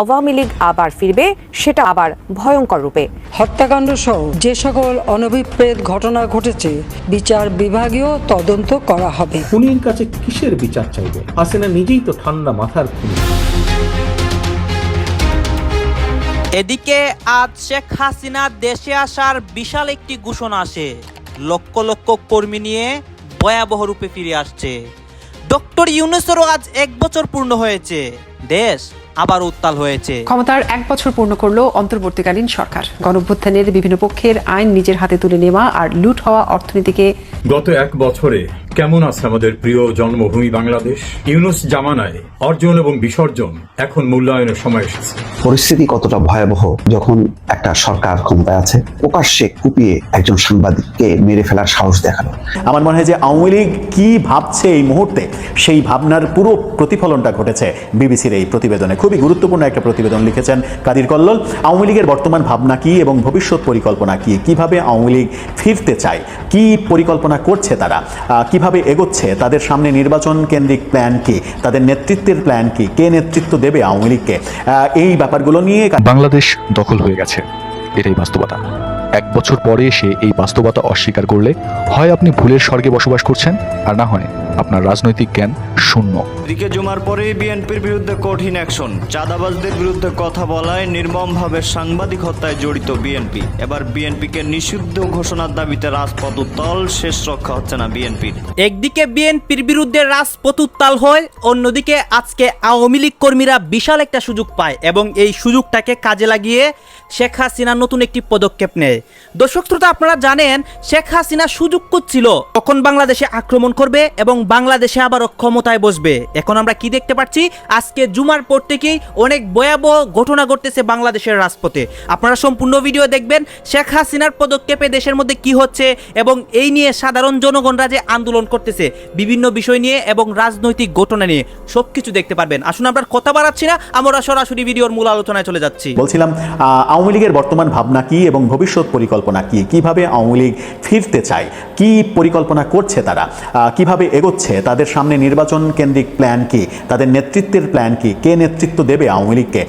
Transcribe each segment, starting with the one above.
আওয়ামী লীগ আবার ফিরবে সেটা আবার ভয়ঙ্কর রূপে। হত্যাকাণ্ড সহ যে সকল অনভিপ্রেত ঘটনা ঘটেছে বিচার বিভাগীয় তদন্ত করা হবে। খুনির কাছে কিসের বিচার চাইবে? হাসিনা নিজেই তো ঠান্ডা মাথার খুনি। এদিকে আজ শেখ হাসিনা দেশে আসার বিশাল একটি ঘোষণা আসে। লক্ষ লক্ষ কর্মী নিয়ে ভয়াবহ রূপে ফিরে আসছে। ডক্টর ইউনুসেরও আজ এক বছর পূর্ণ হয়েছে। দেশ আবার উত্তাল হয়েছে। ক্ষমতার এক বছর পূর্ণ করল অন্তর্বর্তীকালীন সরকার। গণভ্যুত্থানের বিভিন্ন পক্ষের আইন নিজের হাতে তুলে নেওয়া আর লুট হওয়া অর্থনীতিকে গত এক বছরে কেমন আছে আমাদের প্রিয় জন্মভূমি বাংলাদেশ? ইউনুস জামানায় অর্জন এবং বিসর্জন এখন মূল্যায়নের সময় এসেছে। পরিস্থিতি কতটা ভয়াবহ যখন একটা সরকার ক্ষমতায় আছে প্রকাশ্যে কুপিয়ে একজন সাংবাদিককে মেরে ফেলার সাহস দেখাল। আমার মনে হয় যে আওয়ামী লীগ কি ভাবছে এই মুহূর্তে সেই ভাবনার পুরো প্রতিফলনটা ঘটেছে বিবিসির এই প্রতিবেদনে। খুবই গুরুত্বপূর্ণ একটা প্রতিবেদন লিখেছেন কাদির কল্লোল। আওয়ামী লীগের বর্তমান ভাবনা কি এবং ভবিষ্যৎ পরিকল্পনা কি? কীভাবে আওয়ামী লীগ ফিরতে চায়? কি পরিকল্পনা করছে তারা? আহ, কীভাবে এগোচ্ছে? তাদের সামনে নির্বাচন কেন্দ্রিক প্ল্যান কি? তাদের নেতৃত্বের প্ল্যান কি? কে নেতৃত্ব দেবে আওয়ামী লীগকে? এই ব্যাপারগুলো নিয়ে বাংলাদেশ দখল হয়ে গেছে। এটাই বাস্তবতা। এক বছর পরে এসে এই বাস্তবতা অস্বীকার করলে হয় আপনি ভুলের স্বর্গে বসবাস করছেন, আর না হয় আপনার রাজনৈতিক জ্ঞান শূন্য। এদিকে জুমার পরেই বিএনপির বিরুদ্ধে কঠিন অ্যাকশন। চাঁদাবাজদের বিরুদ্ধে কথা বলায় নির্মমভাবে সাংবাদিক হত্যায় জড়িত বিএনপি। এবার বিএনপিকে নিষিদ্ধ ঘোষণার দাবিতে রাজপথ উত্তল, শেষ রক্ষা হচ্ছে না বিএনপির। একদিকে বিএনপির বিরুদ্ধে রাজপথ উত্তাল হয়, অন্যদিকে আজকে আওয়ামী লীগ কর্মীরা বিশাল একটা সুযোগ পায় এবং এই সুযোগটাকে কাজে লাগিয়ে শেখ হাসিনা নতুন একটি পদক্ষেপ নেয়। দর্শক শ্রোতা, আপনারা জানেন, শেখ হাসিনা সুযোগ করছিল তখন বাংলাদেশে আক্রমণ করবে এবং বাংলাদেশে আবারও ক্ষমতায় বসবে এখন আমরা কি দেখতে পাচ্ছি? আজকে জুমার পর থেকেই অনেক ভয়াবহ ঘটনা ঘটতেছে বাংলাদেশের রাজপথে। আপনারা সম্পূর্ণ ভিডিও দেখবেন শেখ হাসিনার পদক্ষেপে দেশের মধ্যে কি হচ্ছে এবং এই নিয়ে সাধারণ জনগণরা যে আন্দোলন করতেছে, বিভিন্ন বিষয় নিয়ে এবং রাজনৈতিক ঘটনা নিয়ে সবকিছু দেখতে পারবেন। আসুন আমরা কথা বাড়াচ্ছি না, আমরা সরাসরি ভিডিওর মূল আলোচনায় চলে যাচ্ছি। বলছিলাম আওয়ামী লীগের বর্তমান ভাবনা কি এবং ভবিষ্যৎ পরিকল্পনা কি? কীভাবে আওয়ামী লীগ ফিরতে চায়? কি পরিকল্পনা করছে তারা? কীভাবে এগোচ্ছে? তাদের সামনে নির্বাচন কেন্দ্রিক প্ল্যান কি? তাদের নেতৃত্বের প্ল্যান কি? কে নেতৃত্ব দেবে আওয়ামী লীগকে?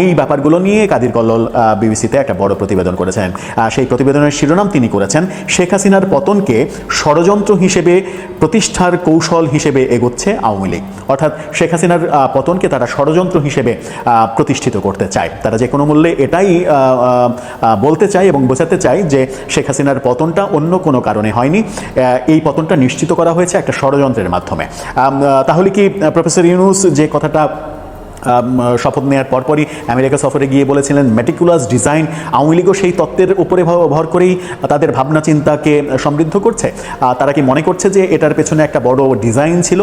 এই ব্যাপারগুলো নিয়ে কাদির কল্লোল বিবিসিতে একটা বড় প্রতিবেদন করেছেন। সেই প্রতিবেদনের শিরোনাম তিনি করেছেন, শেখ হাসিনার পতনকে ষড়যন্ত্র হিসেবে, প্রতিষ্ঠার কৌশল হিসেবে এগোচ্ছে আওয়ামী লীগ। অর্থাৎ শেখ হাসিনার পতনকে তারা ষড়যন্ত্র হিসেবে প্রতিষ্ঠিত করতে চায়। তারা যে কোনো মূল্যে এটাই বলতে চায় এবং বোঝাতে চায় যে শেখ হাসিনার পতনটা অন্য কোনো কারণে হয়নি। এই পতনটা নিশ্চিত করা হয়েছে একটা ষড়যন্ত্রের মাধ্যমে। তাহলে কি প্রফেসর ইউনুস যে কথাটা শপথ নেওয়ার পরপরই আমেরিকা সফরে গিয়ে বলেছিলেন মেটিকুলাস ডিজাইন আওয়ামী লীগও সেই তত্ত্বের উপরে ভর করেই তাদের ভাবনা চিন্তাকে সমৃদ্ধ করছে। তারা কি মনে করছে যে এটার পেছনে একটা বড় ডিজাইন ছিল?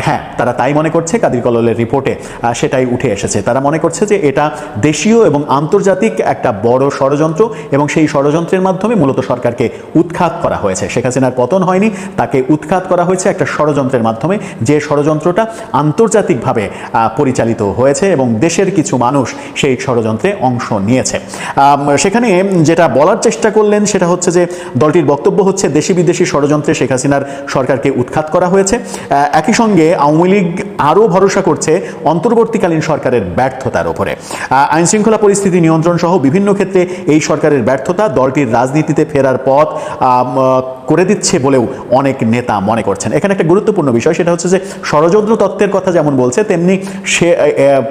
হ্যাঁ তারা তাই মনে করছে কাদির কললের রিপোর্টে সেটাই উঠে এসেছে। তারা মনে করছে যে এটা দেশীয় এবং আন্তর্জাতিক একটা বড় ষড়যন্ত্র এবং সেই ষড়যন্ত্রের মাধ্যমে মূলত সরকারকে উৎখাত করা হয়েছে। শেখ হাসিনার পতন হয়নি তাকে উৎখাত করা হয়েছে একটা ষড়যন্ত্রের মাধ্যমে। যে ষড়যন্ত্রটা আন্তর্জাতিকভাবে আহ, পরিচালিত হয়েছে এবং দেশের কিছু মানুষ সেই ষড়যন্ত্রে অংশ নিয়েছে। সেখানে যেটা বলার চেষ্টা করলেন সেটা হচ্ছে যে দলটির বক্তব্য হচ্ছে, দেশি বিদেশি ষড়যন্ত্রে শেখ হাসিনার সরকারকে উৎখাত করা হয়েছে। একই সঙ্গে আওয়ামী লীগ আরও ভরসা করছে অন্তর্বর্তীকালীন সরকারের ব্যর্থতার ওপরে আইন শৃঙ্খলা পরিস্থিতি নিয়ন্ত্রণ সহ বিভিন্ন ক্ষেত্রে এই সরকারের ব্যর্থতা দলটির রাজনীতিতে ফেরার পথ করে দিচ্ছে বলেও অনেক নেতা মনে করছেন। এখানে একটা গুরুত্বপূর্ণ বিষয়, সেটা হচ্ছে যে ষড়যন্ত্র তত্ত্বের কথা যেমন বলছে, তেমনি সে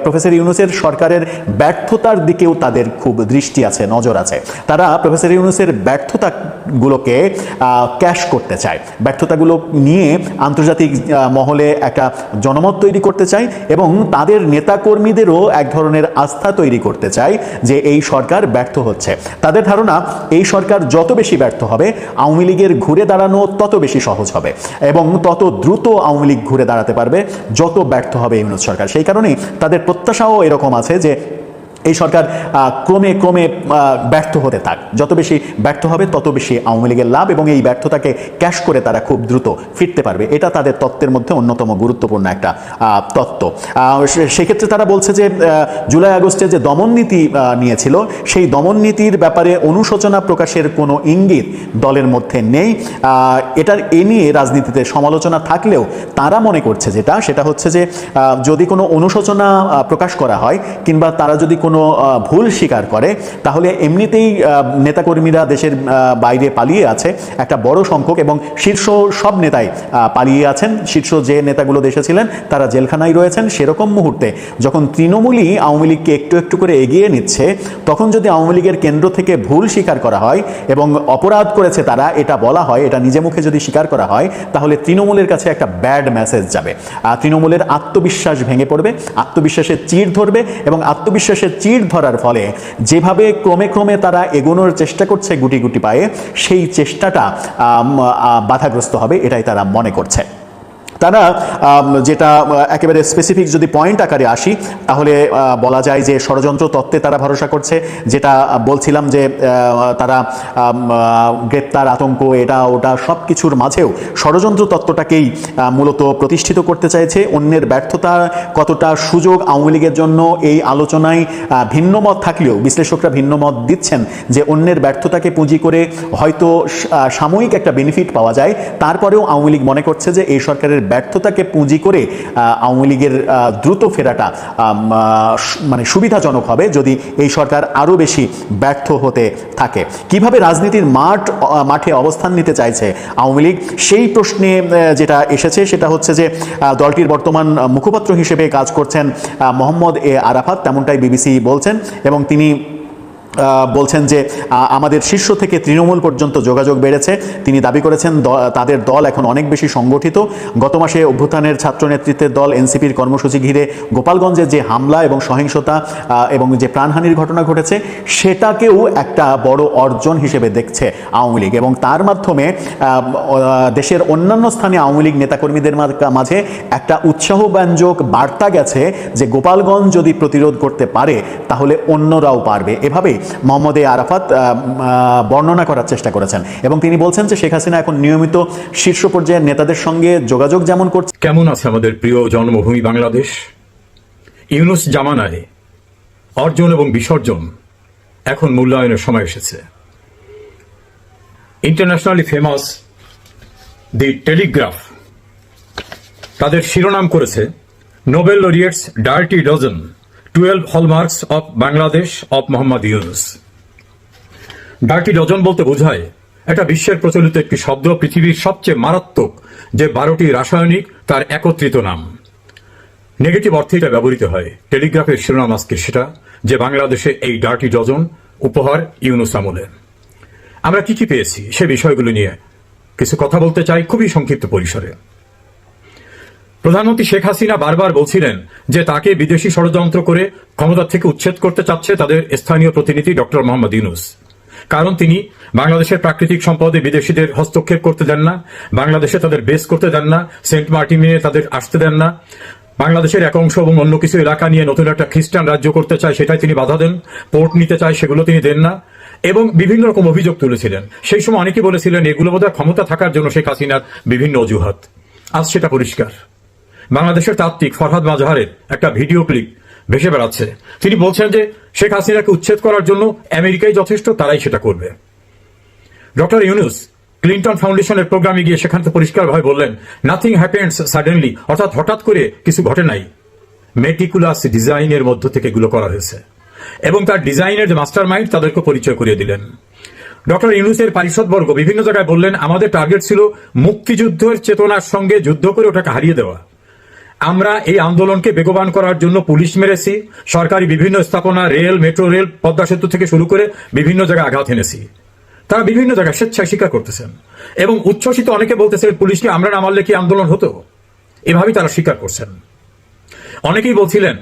প্রফেসর ইউনুসের সরকারের ব্যর্থতার দিকেও তাদের খুব দৃষ্টি আছে, নজর আছে। তারা প্রফেসর ইউনুসের ব্যর্থতাগুলোকে ক্যাশ করতে চায়। ব্যর্থতাগুলো নিয়ে আন্তর্জাতিক মহলে একটা জনমত তৈরি করতে চায় এবং তাদের নেতাকর্মীদেরও এক ধরনের আস্থা তৈরি করতে চায় যে এই সরকার ব্যর্থ হচ্ছে। তাদের ধারণা, এই সরকার যত বেশি ব্যর্থ হবে, আওয়ামী লীগের ঘুরে দাঁড়ানো তত বেশি সহজ হবে এবং তত দ্রুত আওয়ামী লীগ ঘুরে দাঁড়াতে পারবে, যত ব্যর্থ হবে ইউনুস সরকার। সেই কারণেই তাদের প্রত্যাশাও এরকম আছে যে এই সরকার ক্রমে ক্রমে ব্যর্থ হতে থাক। যত বেশি ব্যর্থ হবে, তত বেশি আওয়ামী লীগের লাভ এবং এই ব্যর্থতাকে ক্যাশ করে তারা খুব দ্রুত ফিরতে পারবে। এটা তাদের তত্ত্বের মধ্যে অন্যতম গুরুত্বপূর্ণ একটা তত্ত্ব। সেক্ষেত্রে তারা বলছে যে জুলাই আগস্টে যে দমন নীতি নিয়েছিল, সেই দমন নীতির ব্যাপারে অনুশোচনা প্রকাশের কোনো ইঙ্গিত দলের মধ্যে নেই। এটার এ নিয়ে রাজনীতিতে সমালোচনা থাকলেও তারা মনে করছে যেটা, সেটা হচ্ছে যে যদি কোনো অনুশোচনা প্রকাশ করা হয়, কিংবা তারা যদি কোনো আহ, ভুল স্বীকার করে তাহলে এমনিতেই নেতাকর্মীরা দেশের বাইরে পালিয়ে আছে একটা বড় সংখ্যক এবং শীর্ষ সব নেতাই পালিয়ে আছেন। শীর্ষ যে নেতাগুলো দেশে ছিলেন তারা জেলখানায় রয়েছেন সেরকম মুহূর্তে। যখন তৃণমূলই আওয়ামী লীগকে একটু একটু করে এগিয়ে নিচ্ছে তখন যদি আওয়ামী লীগের কেন্দ্র থেকে ভুল স্বীকার করা হয় এবং অপরাধ করেছে তারা এটা বলা হয় এটা নিজে মুখে যদি স্বীকার করা হয় তাহলে তৃণমূলের কাছে একটা ব্যাড মেসেজ যাবে। তৃণমূলের আত্মবিশ্বাস ভেঙে পড়বে আত্মবিশ্বাসের চির ধরবে এবং আত্মবিশ্বাসের চির ধরার ফলে যেভাবে ক্রমে ক্রমে তারা এগোনোর চেষ্টা করছে গুটি গুটি পায়ে, সেই চেষ্টাটা বাধাগ্রস্ত হবে, এটাই তারা মনে করছে। তারা যেটা একেবারে স্পেসিফিক যদি পয়েন্ট আকারে আসি, তাহলে বলা যায় যে ষড়যন্ত্র তত্ত্বে তারা ভরসা করছে, যেটা বলছিলাম যে তারা গ্রেপ্তার, আতঙ্ক, এটা, ওটা সব কিছুর মাঝেও ষড়যন্ত্র তত্ত্বটাকেই মূলত প্রতিষ্ঠিত করতে চাইছে। অন্যের ব্যর্থতা কতটা সুযোগ আওয়ামী লীগের জন্য এই আলোচনায় ভিন্ন মত থাকলেও, বিশ্লেষকরা ভিন্ন মত দিচ্ছেন যে অন্যের ব্যর্থতাকে পুঁজি করে হয়তো সাময়িক একটা বেনিফিট পাওয়া যায়। তারপরেও আওয়ামী লীগ মনে করছে যে এই সরকারের ব্যর্থতাকে পুঁজি করে আওয়ামী লীগের দ্রুত ফেরাটা মানে সুবিধাজনক হবে যদি এই সরকার আরও বেশি ব্যর্থ হতে থাকে। কীভাবে রাজনীতির মাঠ মাঠে অবস্থান নিতে চাইছে আওয়ামী লীগ? সেই প্রশ্নে যেটা এসেছে সেটা হচ্ছে যে দলটির বর্তমান মুখপাত্র হিসেবে কাজ করছেন মোহাম্মদ এ আরাফাত, তেমনটাই বিবিসি বলছেন এবং তিনি বলছেন যে আমাদের শীর্ষ থেকে তৃণমূল পর্যন্ত যোগাযোগ বেড়েছে। তিনি দাবি করেছেন তাদের দল এখন অনেক বেশি সংগঠিত। গত মাসে অভ্যুত্থানের ছাত্র নেতৃত্বের দল এনসিপির কর্মসূচি ঘিরে গোপালগঞ্জে যে হামলা এবং সহিংসতা এবং যে প্রাণহানির ঘটনা ঘটেছে, সেটাকেও একটা বড় অর্জন হিসেবে দেখছে আওয়ামী লীগ। এবং তার মাধ্যমে দেশের অন্যান্য স্থানে আওয়ামী লীগ নেতাকর্মীদের মাঝে একটা উৎসাহব্যঞ্জক বার্তা গেছে যে, গোপালগঞ্জ যদি প্রতিরোধ করতে পারে, তাহলে অন্যরাও পারবে। এভাবেই মোহাম্মদ এ আরাফাত বর্ণনা করার চেষ্টা করেছেন। এবং তিনি বলছেন যে শেখ হাসিনা এখন নিয়মিত শীর্ষ পর্যায়ের নেতাদের সঙ্গে যোগাযোগ যেমন করছে কেমন আছে আমাদের প্রিয় জন্মভূমি বাংলাদেশ? ইউনুস জামানায় অর্জন এবং বিসর্জন এখন মূল্যায়নের সময় এসেছে। ইন্টারন্যাশনালি ফেমাস দি টেলিগ্রাফ তাদের শিরোনাম করেছে Nobel laureates dirty dozen. Twelve hallmarks of Bangladesh of Mohammad Yunus dirty dozen বলতে বোঝায়, এটা বিশ্বের প্রচলিত একটি শব্দ, পৃথিবীর সবচেয়ে মারাত্মক যে বারোটি রাসায়নিক, তার একত্রিত নাম। নেগেটিভ অর্থে এটা ব্যবহৃত হয়। টেলিগ্রাফের শিরোনাম আজকে সেটা, যে বাংলাদেশে এই ডার্টি ডজন উপহার ইউনুস আমলে। আমরা কি কি পেয়েছি সে বিষয়গুলো নিয়ে কিছু কথা বলতে চাই খুবই সংক্ষিপ্ত পরিসরে। প্রধানমন্ত্রী শেখ হাসিনা বারবার বলছিলেন যে তাকে বিদেশি ষড়যন্ত্র করে ক্ষমতা থেকে উচ্ছেদ করতে চাচ্ছে তাদের স্থানীয় প্রতিনিধি ডক্টর মোহাম্মদ ইউনুস। কারণ তিনি বাংলাদেশের প্রাকৃতিক সম্পদে বিদেশিদের হস্তক্ষেপ করতে দেন না, বাংলাদেশে তাদের বেস করতে দেন না, সেন্ট মার্টিনে তাদের আসতে দেন না, বাংলাদেশের এক অংশ এবং অন্য কিছু এলাকা নিয়ে নতুন একটা খ্রিস্টান রাজ্য করতে চায় সেটাই তিনি বাধা দেন, পোর্ট নিতে চায় সেগুলো তিনি দেন না, এবং বিভিন্ন রকম অভিযোগ তুলেছিলেন। সেই সময় অনেকে বলেছিলেন এগুলো বোধহয় ক্ষমতা থাকার জন্য শেখ হাসিনার বিভিন্ন অজুহাত। আজ সেটা পরিষ্কার। বাংলাদেশের তাত্ত্বিক ফরহাদ মাজহারের একটা ভিডিও ক্লিপ ভেসে বেড়াচ্ছে। তিনি বলছেন যে, শেখ হাসিনাকে উচ্ছেদ করার জন্য আমেরিকাই যথেষ্ট, তারাই সেটা করবে। ডক্টর ইউনুস ক্লিন্টন ফাউন্ডেশনের প্রোগ্রামে গিয়ে সেখান থেকে পরিষ্কারভাবে বললেন নাথিং হ্যাপেন্স সাডেনলি অর্থাৎ হঠাৎ করে কিছু ঘটে নাই। মেটিকুলাস ডিজাইনের মধ্য থেকে এগুলো করা হয়েছে। এবং তার ডিজাইনের যে মাস্টার মাইন্ড তাদেরকে পরিচয় করিয়ে দিলেন। ডক্টর ইউনুসের পারিষদবর্গ বিভিন্ন জায়গায় বললেন, আমাদের টার্গেট ছিল মুক্তিযুদ্ধের চেতনার সঙ্গে যুদ্ধ করে ওটাকে হারিয়ে দেওয়া। আমরা এই আন্দোলনকে বেগবান করার জন্য পুলিশ মেরেছি, সরকারি বিভিন্ন স্থাপনা, রেল, মেট্রো, রেল, পদ্মা সেতু থেকে শুরু করে বিভিন্ন জায়গায় আঘাত এনেছি। তারা বিভিন্ন জায়গায় স্বেচ্ছায় স্বীকার করতেছেন। এবং উচ্ছ্বসিত অনেকে বলতেছেন, পুলিশকে আমরা না মারলে কি আন্দোলন হতো? এভাবেই তারা স্বীকার করছেন। অনেকেই বলছিলেন,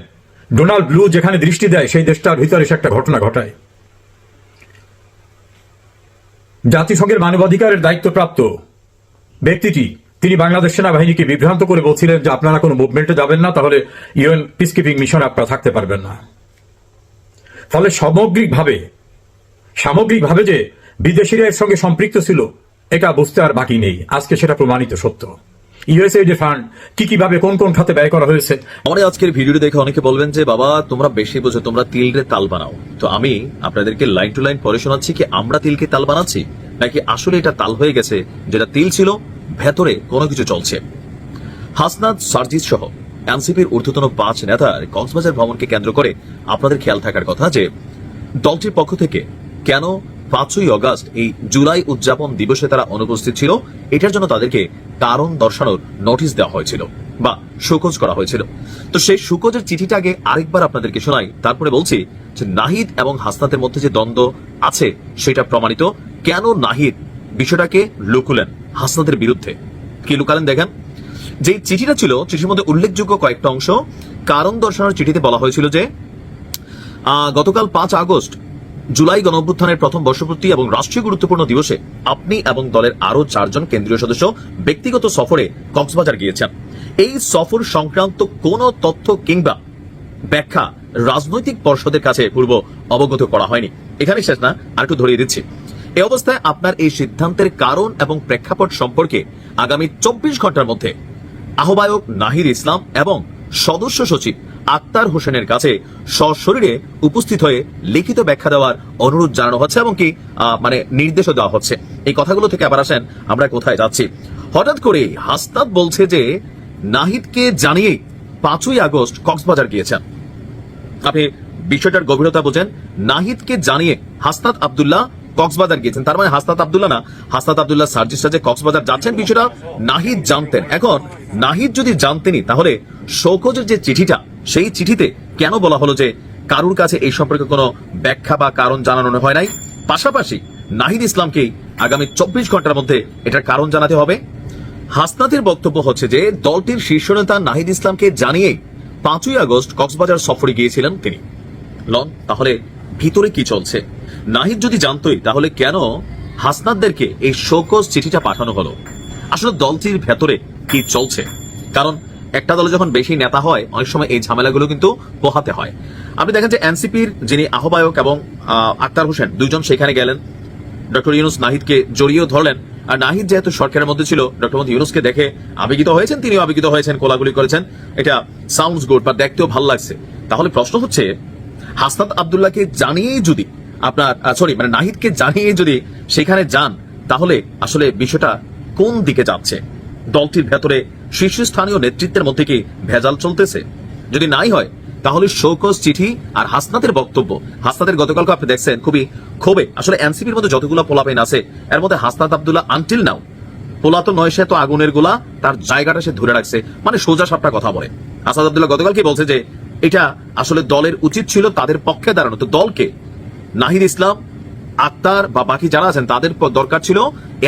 ডোনাল্ড ব্লু যেখানে দৃষ্টি দেয়, সেই দেশটার ভিতরে সে একটা ঘটনা ঘটায়। জাতিসংঘের মানবাধিকারের দায়িত্বপ্রাপ্ত ব্যক্তিটি তিনি বাংলাদেশ সেনাবাহিনীকে বিভ্রান্ত করে বলছিলেন যে আপনারা কোনো মুভমেন্টে যাবেন না, তাহলে ইউএন পিস কিপিং মিশনে আপনারা থাকতে পারবেন না। ফলে সামগ্রিকভাবে সামগ্রিকভাবে যে বিদেশিরা এর সঙ্গে সম্পৃক্ত ছিল, এটা বুঝতে আর বাকি নেই। আজকে সেটা প্রমাণিত সত্য। ইউএসএ যে ফান্ড কি কীভাবে, কোন কোন খাতে ব্যয় করা হয়েছে? আমার আজকের ভিডিওটি দেখে অনেকে বলবেন যে, বাবা, তোমরা বেশি বোঝো, তোমরা তিলরে তাল বানাও। তো আমি আপনাদেরকে লাইন টু লাইন পরে শোনাচ্ছি কি আমরা তিলকে তাল বানাচ্ছি? নাকি আসলে এটা তাল হয়ে গেছে, যেটা তিল ছিল ভেতরে কোনো কিছু চলছে। হাসনাদ সার্জিস সহ এনসিপির ঊর্ধ্বতন পাঁচ নেতার কক্সবাজার ভ্রমণকে কেন্দ্র করে আপনাদের খেয়াল থাকার কথা যে, দলটির পক্ষ থেকে কেন পাঁচই অগাস্ট এই জুলাই উদযাপন দিবসে তারা অনুপস্থিত ছিল, এটার জন্য তাদেরকে কারণ দর্শানোর নোটিশ দেওয়া হয়েছিল বা শোকজ করা হয়েছিল। তো সেই শোকজের চিঠিটা আগে আরেকবার আপনাদেরকে শোনাই, তারপরে বলছি যে, নাহিদ এবং হাসনাতের মধ্যে যে দ্বন্দ্ব আছে, সেটা প্রমাণিত। কেন নাহিদ বিষয়টাকে লুকুলেন? হাসনাতের বিরুদ্ধে। কি লুকালেন দেখেন? যে চিঠিটা ছিল, চিঠির মধ্যে উল্লেখযোগ্য কয়েকটা অংশ। কারণ দর্শানোর চিঠিতে বলা হয়েছিল যে গতকাল পাঁচ আগস্ট, জুলাই গণঅভ্যুত্থানের প্রথম বর্ষপূর্তি এবং রাষ্ট্রীয় গুরুত্বপূর্ণ দিবসে আপনি এবং দলের আরও চারজন কেন্দ্রীয় সদস্য ব্যক্তিগত সফরে কক্সবাজার গিয়েছেন। এই সফর সংক্রান্ত কোন তথ্য কিংবা ব্যাখ্যা রাজনৈতিক পর্ষদের কাছে পূর্ব অবগত করা হয়নি। এখানে শেষ না, আর একটু ধরিয়ে দিচ্ছি। এই অবস্থায় আপনার এই সিদ্ধান্তের কারণ এবং প্রেক্ষাপট সম্পর্কে আগামী চব্বিশ ঘণ্টার মধ্যে আহ্বায়ক নাহির ইসলাম এবং সদস্য সচিব আক্তার হোসেনের কাছে সশরীরে উপস্থিত হয়ে লিখিত ব্যাখ্যা দেওয়ার অনুরোধ জানানো হচ্ছে এবং কি মানে নির্দেশও দেওয়া হচ্ছে। এই কথাগুলো থেকে আবার আসেন, আমরা কোথায় যাচ্ছি। হঠাৎ করে হাস্তাদ বলছে যে, নাহিদকে জানিয়ে পাঁচই আগস্ট কক্সবাজার গিয়েছেন। আপনি বিষয়টার গভীরতা বোঝেন। নাহিদকে জানিয়ে হাসনাত আব্দুল্লাহ কক্সবাজার গিয়েছেন। তার মানে হাসনাত আব্দুল্লাহ না। হাসনাত আব্দুল্লাহ সার্জিসরা যে কক্সবাজার যাচ্ছেন। বিষয়টা নাহিদ জানতেন। এখন নাহিদ যদি জানতেনই তাহলে শৌকজের যে চিঠিটা, সেই চিঠিতে কেন বলা হলো যে কারুর কাছে এই সম্পর্কে কোনো ব্যাখ্যা বা কারণ জানানো হয় নাই? পাশাপাশি নাহিদ ইসলামকে আগামী চব্বিশ ঘণ্টার মধ্যে এটার কারণ জানাতে হবে। হাসনাতের বক্তব্য হচ্ছে যে, দলটির শীর্ষ নেতা নাহিদ ইসলামকে জানিয়ে পাঁচই আগস্ট কক্সবাজার সফরে গিয়েছিলেন তিনি। লন, তাহলে ভিতরে কি চলছে? নাহিদ যদি জানতোই, তাহলে কেন হাসনাতদেরকে এই শোকজ চিঠিটা পাঠানো হলো? আসলে দলটির ভেতরে কি চলছে? কারণ একটা দলে যখন বেশি নেতা হয়, অনেক সময় এই ঝামেলাগুলো কিন্তু পোহাতে হয়। আপনি দেখেন যে এনসিপির যিনি আহ্বায়ক এবং আক্তার হোসেন, দুইজন সেখানে গেলেন। ডক্টর ইউনুস নাহিদকে জড়িয়েও ধরলেন। আর নাহিদ যেহেতু সরকারের মধ্যে ছিল, ডক্টর মোহাম্মদ ইউনুসকে দেখে আবেগিত হয়েছেন, তিনিও আবেগিত হয়েছেন কোলাগুলি করেছেন। এটা সাউন্ডস গুড বা দেখতেও ভালো লাগছে। তাহলে প্রশ্ন হচ্ছে হাসনাত আবদুল্লাহকে জানিয়েই যদি আপনার সরি মানে নাহিদকে জানিয়ে যদি সেখানে যান, তাহলে আসলে বিষয়টা কোন দিকে যাচ্ছে? দলটির ভেতরে শীর্ষস্থানীয় নেতৃত্বের মধ্যে কি ভেজাল চলতেছে? যদি নাই হয়, তাহলে শোকজ চিঠি আর হাসনাতের বক্তব্য। হাসনাতের গতকালকে আপনি দেখছেন, খুবই ক্ষোভে। আসলে এনসিপির মধ্যে যতগুলো পোলাপেন আছে, এর মধ্যে হাসনাত আবদুল্লাহ আনটিল নাও পোলা তো নয় সে তো আগুনের গোলা, তার জায়গাটা সে ধরে রাখছে। মানে সোজা সাপটা কথা বলে। আসাদ আবদুল্লাহ গতকাল কি বলছে যে এটা আসলে দলের উচিত ছিল তাদের পক্ষে দাঁড়ানো। তো দলকে নাহিদ ইসলাম, আক্তার বা বাকি যারা আছেন, তাদের দরকার ছিল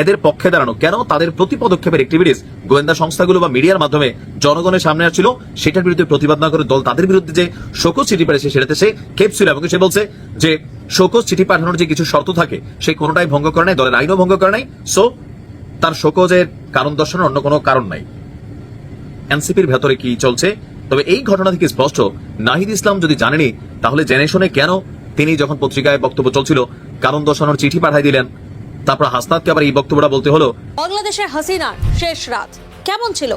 এদের পক্ষে দাঁড়ানো। কেন? তাদের প্রতি পদক্ষেপের অ্যাক্টিভিটিস গোয়েন্দা সংস্থাগুলো বা মিডিয়ার মাধ্যমে জনগণের সামনে আসছিল। সেটার বিরুদ্ধে প্রতিবাদ না করে দল তাদের বিরুদ্ধে যে শোকজ চিঠি পেয়েছে সেটাতে সে খেপ ছিল এবং সে বলছে যে শোকজ চিঠি পাঠানোর যে কিছু শর্ত থাকে সেই কোনোটাই ভঙ্গ করে নাই, দলের আইনও ভঙ্গ করে নাই। সো তার শোকজের কারণ দর্শানোর অন্য কোনো কারণ নাই। এনসিপির ভেতরে কি চলছে? তবে এই ঘটনা থেকে স্পষ্ট, নাহিদ ইসলাম যদি জানেনি, তাহলে জেনে শুনে কেন তিনি যখন পত্রিকায় বক্তব্য চলছিল, কারণ দর্শানোর চিঠি পাঠাই দিলেন। তারপর হাসনাতকে আবার এই বক্তব্যটা বলতে হলো। বাংলাদেশের হাসিনার শেষ রাত। কেমন ছিল?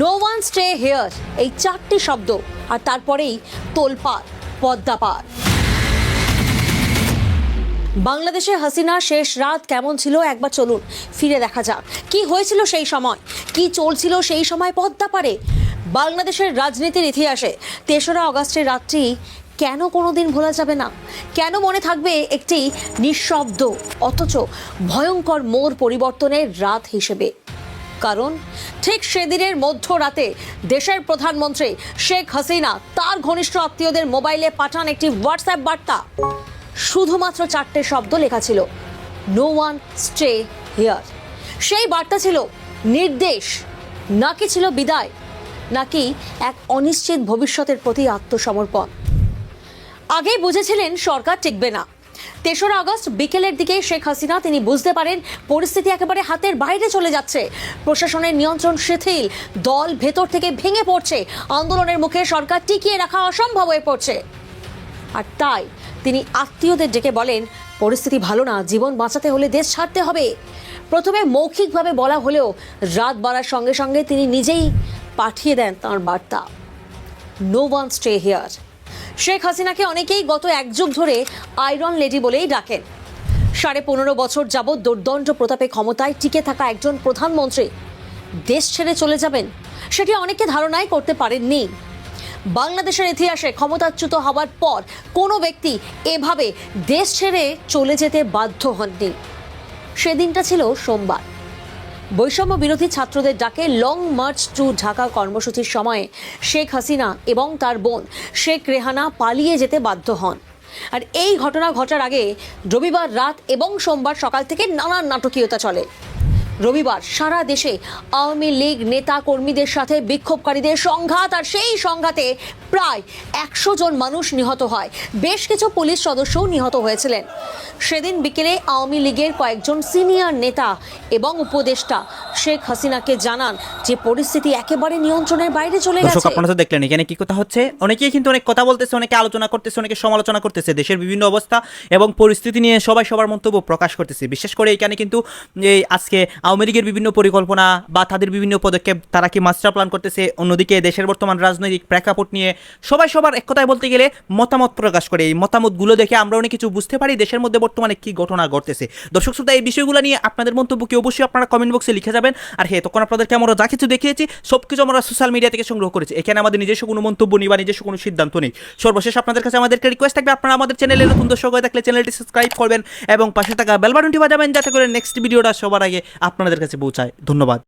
নো ওয়ান স্টে হেয়ার এই চারটি শব্দ, আর তারপরেই তোলপাড় পদ্মাপার বাংলাদেশে হাসিনা শেষ রাত কেমন ছিল? একবার চলুন ফিরে দেখা যাক। কি হয়েছিল সেই সময়? কি চলছিল সেই সময় পদ্মাপারে বাংলাদেশের রাজনীতির ইতিহাসে তেসরা অগস্টের রাতটি কেন কোনো দিন ভোলা যাবে না? কেন মনে থাকবে একটি নিঃশব্দ, অথচ ভয়ঙ্কর মোর পরিবর্তনের রাত হিসেবে? কারণ ঠিক সেদিনের মধ্যরাতে দেশের প্রধানমন্ত্রী শেখ হাসিনা তার ঘনিষ্ঠ আত্মীয়দের মোবাইলে পাঠান একটি হোয়াটসঅ্যাপ বার্তা। শুধুমাত্র চারটে শব্দ লেখা ছিল নো ওয়ান স্টে হিয়ার সেই বার্তা ছিল, নির্দেশ। নাকি ছিল বিদায়? নাকি এক অনিশ্চিত ভবিষ্যতের প্রতি আত্মসমর্পণ? আগেই বুঝেছিলেন সরকার টিকবে না। তেসরা আগস্ট বিকেলের দিকে শেখ হাসিনা, তিনি বুঝতে পারেন পরিস্থিতি একেবারে হাতের বাইরে চলে যাচ্ছে। প্রশাসনের নিয়ন্ত্রণ শিথিল, দল ভেতর থেকে ভেঙে পড়ছে, আন্দোলনের মুখে সরকার টিকিয়ে রাখা অসম্ভব হয়ে পড়ছে। আর তাই তিনি আত্মীয়দের ডেকে বলেন, পরিস্থিতি ভালো না, জীবন বাঁচাতে হলে দেশ ছাড়তে হবে। প্রথমে মৌখিকভাবে বলা হলেও রাত বাড়ার সঙ্গে সঙ্গে তিনি নিজেই পাঠিয়ে দেন তাঁর বার্তা। No one stay here Sheikh হাসিনাকে অনেকেই গত এক যুগ ধরে আয়রন লেডি বলেই ডাকেন। সাড়ে পনেরো বছর যাবৎ দুর্দণ্ড প্রতাপে ক্ষমতায় টিকে থাকা একজন প্রধানমন্ত্রী দেশ ছেড়ে চলে যাবেন, সেটি অনেকে ধারণাই করতে পারেননি। বাংলাদেশের ইতিহাসে ক্ষমতাচ্যুত হওয়ার পর কোনো ব্যক্তি এভাবে দেশ ছেড়ে চলে যেতে বাধ্য হননি। সেদিনটা ছিল সোমবার। বৈষম্য বিরোধী ছাত্রদের ডাকে লং মার্চ টু ঢাকা কর্মসূচির সময়ে শেখ হাসিনা এবং তার বোন শেখ রেহানা পালিয়ে যেতে বাধ্য হন। আর এই ঘটনা ঘটার আগে রবিবার রাত এবং সোমবার সকাল থেকে নানান নাটকীয়তা চলে। রবিবার সারা দেশে আওয়ামী লীগ নেতা কর্মীদের সাথে বিক্ষোভকারীদের সংঘাত আর সেই সংঘাতে প্রায় একশো জন মানুষ নিহত হয়। বেশ কিছু পুলিশ সদস্যও নিহত হয়েছিলেন। সেদিন বিকেলে আওয়ামী লীগের কয়েকজন সিনিয়র নেতা এবং উপদেষ্টা শেখ হাসিনাকে জানান যে পরিস্থিতি একেবারে নিয়ন্ত্রণের বাইরে চলে গেছে। আপনারা তো দেখলেন এখানে কি কথা হচ্ছে। অনেকেই কিন্তু অনেক কথা বলতেছে অনেকে আলোচনা করতেছে অনেকে সমালোচনা করতেছে দেশের বিভিন্ন অবস্থা এবং পরিস্থিতি নিয়ে সবাই সবার মন্তব্য প্রকাশ করতেছে। বিশেষ করে এখানে কিন্তু এই আজকে আওয়ামী লীগের বিভিন্ন পরিকল্পনা বা তাদের বিভিন্ন পদক্ষেপ, তারা কি মাস্টার প্ল্যান করতেছে? অন্যদিকে দেশের বর্তমান রাজনৈতিক প্রেক্ষাপট নিয়ে সবাই সবার এক কথায় বলতে গেলে মতামত প্রকাশ করে। এই মতামতগুলো দেখে আমরা অনেক কিছু বুঝতে পারি দেশের মধ্যে বর্তমানে কি ঘটনা ঘটতেছে। দর্শক শ্রোতা, এই বিষয়গুলো নিয়ে আপনাদের মন্তব্য কি অবশ্যই আপনারা কমেন্ট বক্সে লিখে যাবেন। আর হ্যাঁ তখন আপনাদেরকে আমরা যা কিছু দেখিয়েছি সব কিছু আমরা সোশ্যাল মিডিয়া থেকে সংগ্রহ করেছি। এখানে আমাদের নিজস্ব কোনো মন্তব্য নেই বা নিজস্ব কোনো সিদ্ধান্ত নেই। সর্বশেষ আপনাদের কাছে আমাদেরকে রিকোয়েস্ট থাকবে, আপনারা আমাদের চ্যানেলে নতুন দর্শক হয়ে থাকলে চ্যানেলটি সাবস্ক্রাইব করবেন এবং পাশে থাকা বেল বাটনটি বাজাবেন, যাতে করে নেক্সট ভিডিওটা সবার আগে আপনাদের কাছে পৌঁছায়। ধন্যবাদ।